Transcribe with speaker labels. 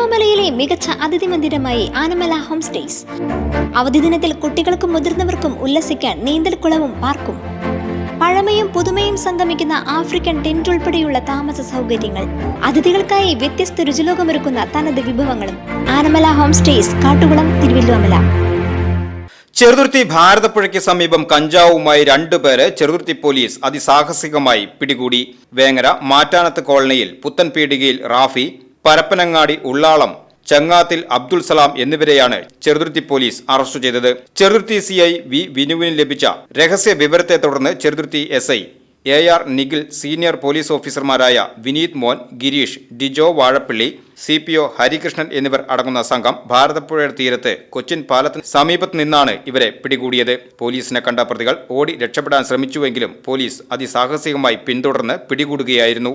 Speaker 1: തിരുവല്ലോമലയിലെ മികച്ച അതിഥി മന്ദിരമായി Anamala home stays. അവധി ദിനത്തിൽ കുട്ടികൾക്കും മുതിർന്നവർക്കും ഉല്ലസിക്കാൻ നീന്തൽക്കുളവും പാർക്കും. പഴമയും പുതുമയും സംഗമിക്കുന്ന ആഫ്രിക്കൻ ടെന്റ് ഉൾപ്പെടെയുള്ള താമസ സൗകര്യങ്ങൾ. അതിഥികൾക്കായി വ്യത്യസ്ത രുചിലോകമൊരുക്കുന്ന തനത് വിഭവങ്ങളും. ആനമല ഹോം സ്റ്റേസ് കാട്ടുകുളം തിരുവല്ലോമല
Speaker 2: ചെറുതുരുത്തി ഭാരതപ്പുഴയ്ക്ക് സമീപം കഞ്ചാവുമായി രണ്ടുപേരെ ചെറുതുരുത്തി പോലീസ് അതിസാഹസികമായി പിടികൂടി. വേങ്ങര മാറ്റാനത്ത് കോളനിയിൽ പുത്തൻ പീടികയിൽ റാഫി പരപ്പനങ്ങാടി ഉള്ളാളം ചങ്ങാത്തിൽ അബ്ദുൾ സലാം എന്നിവരെയാണ് ചെറുതുരുത്തി പോലീസ് അറസ്റ്റ് ചെയ്തത്. ചെറുതുരുത്തി സി ഐ വി വിനുവിന് ലഭിച്ച രഹസ്യ വിവരത്തെ തുടർന്ന് Cheruthuruthy S I A R Nikhil senior police ഓഫീസർമാരായ Vineeth Mon Gireesh Dijo Vazhappally C P O Harikrishnan എന്നിവർ അടങ്ങുന്ന സംഘം ഭാരതപ്പുഴയുടെ തീരത്ത് കൊച്ചിൻ പാലത്തിന് സമീപത്ത് നിന്നാണ് ഇവരെ പിടികൂടിയത്. പോലീസിനെ കണ്ട പ്രതികൾ ഓടി രക്ഷപ്പെടാൻ ശ്രമിച്ചുവെങ്കിലും പോലീസ് അതിസാഹസികമായി പിന്തുടർന്ന് പിടികൂടുകയായിരുന്നു.